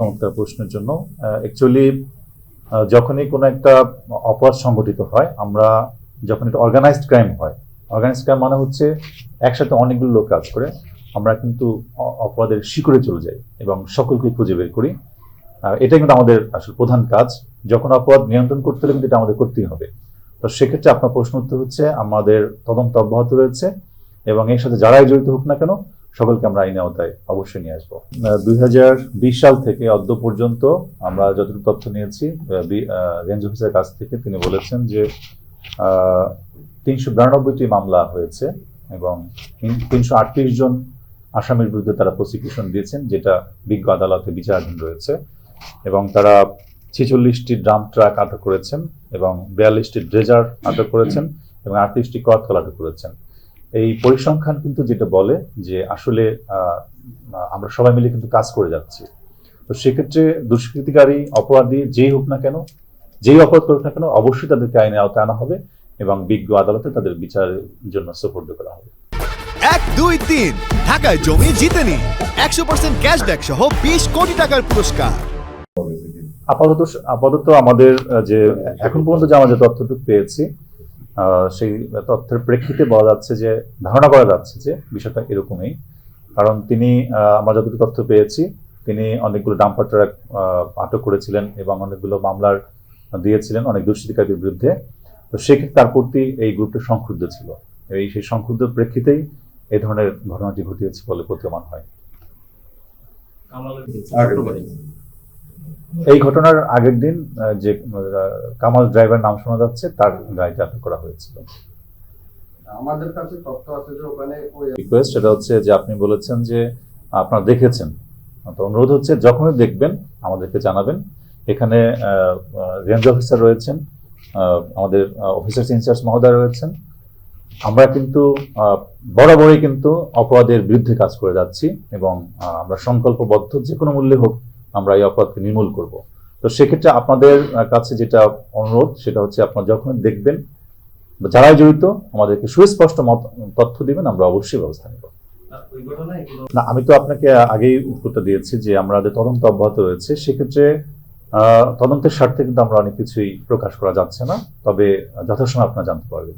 চমৎকার প্রশ্নের জন্য। অ্যাকচুয়ালি যখনই কোনো একটা অপরাধ সংগঠিত হয়, আমরা যখন এটা অর্গানাইজড ক্রাইম হয় অর্গানাইজড ক্রাইম মানে হচ্ছে একসাথে অনেকগুলো লোক কাজ করে, আমরা কিন্তু অপরাধের শিকড়ে চলে যাই এবং সকলকে খুঁজে বের করি। এটাই কিন্তু আমাদের আসলে প্রধান কাজ। যখন অপরাধ নিয়ন্ত্রণ করতে হলে কিন্তু এটা আমাদের করতেই হবে। তো সেক্ষেত্রে আপনার প্রশ্ন উত্তর হচ্ছে, আমাদের তদন্ত অব্যাহত রয়েছে এবং এর সাথে যারাই জড়িত হোক না কেন সকলকে আমরা আইনে আওতায় অবশ্যই নিয়ে আসব। দুই হাজার বিশ সাল থেকে অদ্য পর্যন্ত আমরা যতটুকু তথ্য নিয়েছি রেঞ্জ অফিসারের কাছ থেকে তিনি বলেছেন যে তিনশো বিরানব্বইটি মামলা হয়েছে এবং তিনশো আটত্রিশ জন আসামির বিরুদ্ধে তারা প্রসিকিউশন দিয়েছেন, যেটা বিজ্ঞ আদালতে বিচারাধীন রয়েছে এবং তারা ছেচল্লিশটি ড্রাম ট্রাক আটক করেছেন এবং বিয়াল্লিশটি ড্রেজার আটক করেছেন এবং আটত্রিশটি কর্তল আটক করেছেন। এই পরিসংখ্যান কিন্তু যেটা বলে যে আসলে আমরা সবাই মিলে কিন্তু কাজ করে যাচ্ছি। তো সেক্ষেত্রে দুষ্কৃতিকারী অপরাধী যেই হোক না কেন যেই অপরাধ করুক না কেন অবশ্যই তাদেরকে আইনে আওতায় আনা হবে এবং বিজ্ঞ আদালতে তাদের বিচারের জন্য সুপর্দ করা হবে। এক দুই তিন। ঢাকায় জমি জিতে নিন। একশো পার্সেন্ট ক্যাশব্যাক সহ বিশ কোটি টাকার পুরস্কার। আপাতত আপাতত আমাদের যে এখন পর্যন্ত যে আমরা যে তথ্যটুকু পেয়েছি সেই তথ্যের প্রেক্ষিতে বলা যাচ্ছে যে ধারণা করা যাচ্ছে যে বিষয়টা এরকমই। কারণ তিনি আহ, আমরা যতটুকু তথ্য পেয়েছি তিনি অনেকগুলো ডাম্পার ট্রাক আহ, আটক করেছিলেন এবং অনেকগুলো মামলার দিয়েছিলেন অনেক দুষ্কৃতিকারীর বিরুদ্ধে। তো সেক্ষেত্রে তার প্রতি এই গ্রুপটা সংক্ষুব্ধ ছিল। এই সেই সংক্ষুব্ধ প্রেক্ষিতেই এই ধরনের ঘটনাটি ঘটিয়েছে বলে প্রতীয়মান হয়। এই ঘটনার আগের দিন যে কামাল ড্রাইভার নাম শোনা যাচ্ছে তার গাড়িতে আটক করা হয়েছিল। আমাদের কাছে তথ্য আছে যে ওখানে রিকোয়েস্ট সেটা হচ্ছে যে আপনি বলেছেন যে আপনারা দেখেছেন। তো অনুরোধ হচ্ছে যখনই দেখবেন আমাদেরকে জানাবেন। এখানে রেঞ্জ অফিসার রয়েছেন আমাদের অফিসার ইনচার্জ মহোদয় রয়েছেন। আমরা কিন্তু আহ, বরাবরই কিন্তু অপরাধের বিরুদ্ধে কাজ করে যাচ্ছি এবং আমরা সংকল্পবদ্ধ যে কোনো মূল্যে হোক আমরা এই অপরাধকে নির্মূল করব। তো সেক্ষেত্রে আপনাদের কাছে যেটা অনুরোধ, সেটা হচ্ছে আপনারা যখন দেখবেন যারাই জড়িত, আমাদেরকে সুস্পষ্ট মত, তথ্য দিবেন, আমরা অবশ্যই ব্যবস্থা নেব। না, আমি তো আপনাকে আগেই উত্তরটা দিয়েছি যে আমাদের তদন্ত অব্যাহত রয়েছে, সেক্ষেত্রে তদন্তের স্বার্থে কিন্তু আমরা অনেক কিছুই প্রকাশ করা যাচ্ছে না, তবে যথাসময় আপনারা জানতে পারবেন।